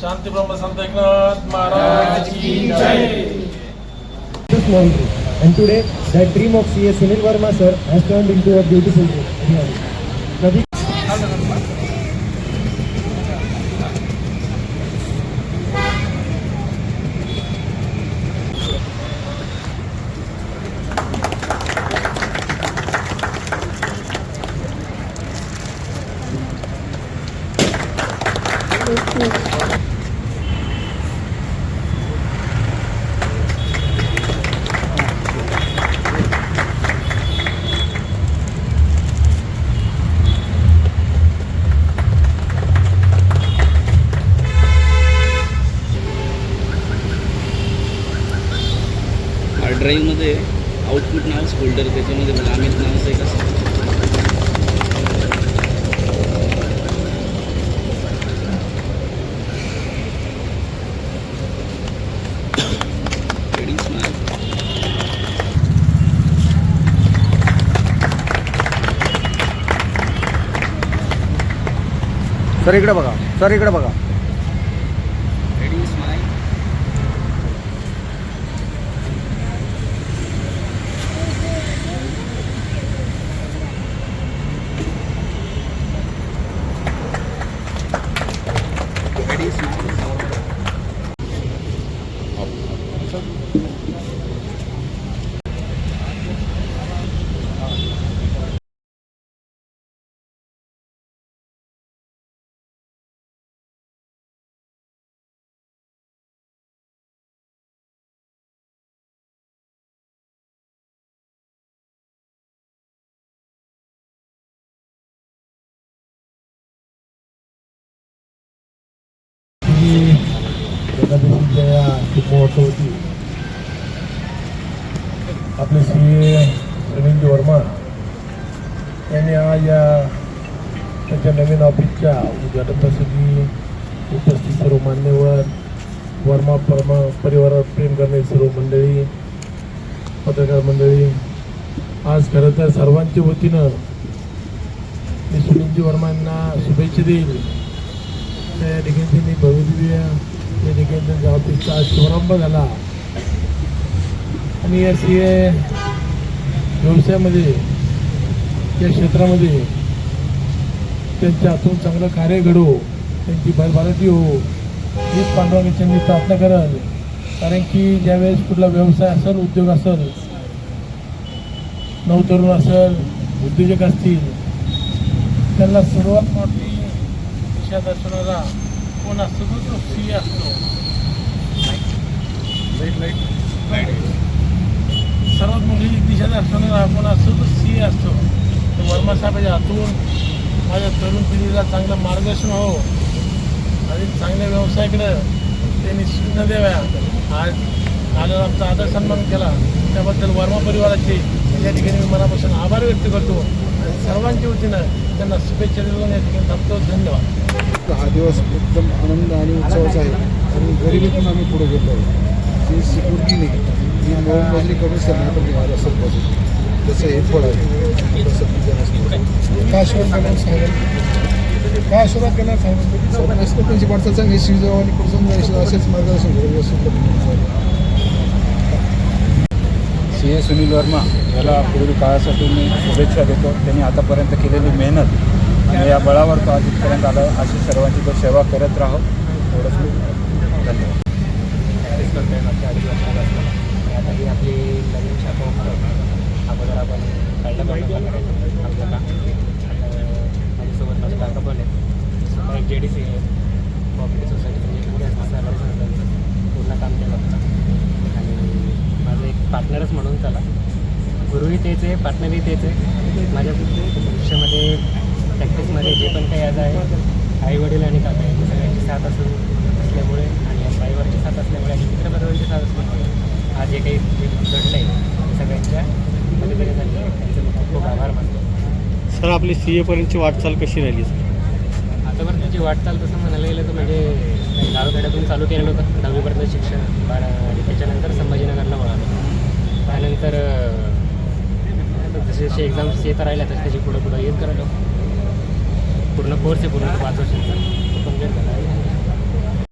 शांती ब्रह्म संत एकनाथ महाराज की जय. And today, that dream of CA Sunil Verma sir has turned into a beautiful. कधी hard ड्राईव्हमध्ये output नावच folder, त्याच्यामध्ये मला अमित नावाचं एक असं. सर इकडे बघा. सर इकडे बघा. की एकादशीच्या या शुभ महोत्सवाची आपले सी ए रवींद्र वर्मा यांनी आज या त्यांच्या नवीन ऑफिसच्या उद्घाटन प्रसंगी उपस्थित सर्व मान्यवर वर्मा परमा परिवारावर प्रेम करणारी सर्व मंडळी पत्रकार मंडळी आज खरं तर सर्वांच्या वतीनं मी सुनीलजी वर्मांना शुभेच्छा देईल त्या ठिकाणी त्यांनी भव्यदिव्य या ठिकाणी त्यांच्या ऑफिसचा शुभारंभ झाला. मी या सी ए व्यवसायामध्ये या क्षेत्रामध्ये त्यांच्या हातून चांगलं कार्य घडो त्यांची भरभराटी हो हीच पांडुरंगाची मी प्रार्थना करल कारण की ज्यावेळेस कुठला व्यवसाय असेल उद्योग असेल नवतरुण असेल उद्योजक असतील त्यांना सर्वात मोठी दिशा दर्शनाला कोण असतो तो सी असतो? सर्वात असताना आपण असं असतो सी असतो. तर वर्मा साहेबाच्या हातून माझ्या तरुण पिढीला चांगलं मार्गदर्शन हो आणि चांगल्या व्यवसायाकडे त्यांनी सूचना द्याव्या. आज आल्याला आमचा आदर सन्मान केला. त्याबद्दल वर्मा परिवाराचे या ठिकाणी मी मनापासून आभार व्यक्त करतो. आणि सर्वांच्या वतीनं त्यांना शुभेच्छा देऊन या ठिकाणी थांबतो. धन्यवाद. हा दिवस एकदम आनंद आणि उत्सवाचा आहे. आणि गरिबीतून आम्ही पुढे गेलो आहे ती सिक्युरिटीने ही मोलमजुरी करून सरण्याकडे निघालं असं पाहिजे जसं हे फळ आहे तसं काय आशीर्वाद करणार सांगा काय आशीर्वाद करणार सांगा असतं त्यांची माणसं चांगली शिवजाव आणि कुटुंब असेच मार्गदर्शन करेल असं सी ए सुनील वर्मा याला पुढील काळासाठी मी शुभेच्छा देतो. त्यांनी आतापर्यंत केलेली मेहनत आणि या बळावर तो आज इथपर्यंत आला अशी सर्वांची तो सेवा करत राहो. एवढंच मी धन्यवाद. ही आपली नवीन शाखा होती. अगोदर आपण करायचं आपलं माझ्यासोबत माझे काका पण आहेत. एक जे डी सी आहे कॉपरेटिव्ह सोसायटी म्हणजे पुढे पूर्ण काम ते बघतात. आणि माझं एक पार्टनरच म्हणून त्याला गुरुही तेच आहे पार्टनरही तेच आहे. माझ्या भविष्यामध्ये प्रॅक्टिसमध्ये जे पण काही आज आहे आई वडील आणि काका यांची सगळ्यांची साथ असून असल्यामुळे आणि या साथ असल्यामुळे आणि मित्रबरोबरची साथ असल्यामुळे आज जे काही घडलं आहे सगळ्यांच्या त्यांचे खूप खूप आभार मानतो. सर आपली सी एपर्यंतची वाटचाल कशी राहिली सर? आतापर्यंतची वाटचाल तसं म्हणायला गेलं तर म्हणजे गावखेड्यातून चालू केलेलं होतं. दहावीपर्यंत शिक्षण बारा आणि त्याच्यानंतर संभाजीनगरला वळालो. त्यानंतर जसे जसे एक्झाम्स येत राहिल्या तसे त्याची पुढं पुढं येत करायला पूर्ण कोर्स आहे पूर्ण पाच वर्षांचा. तो कंप्लीट झाला. आहे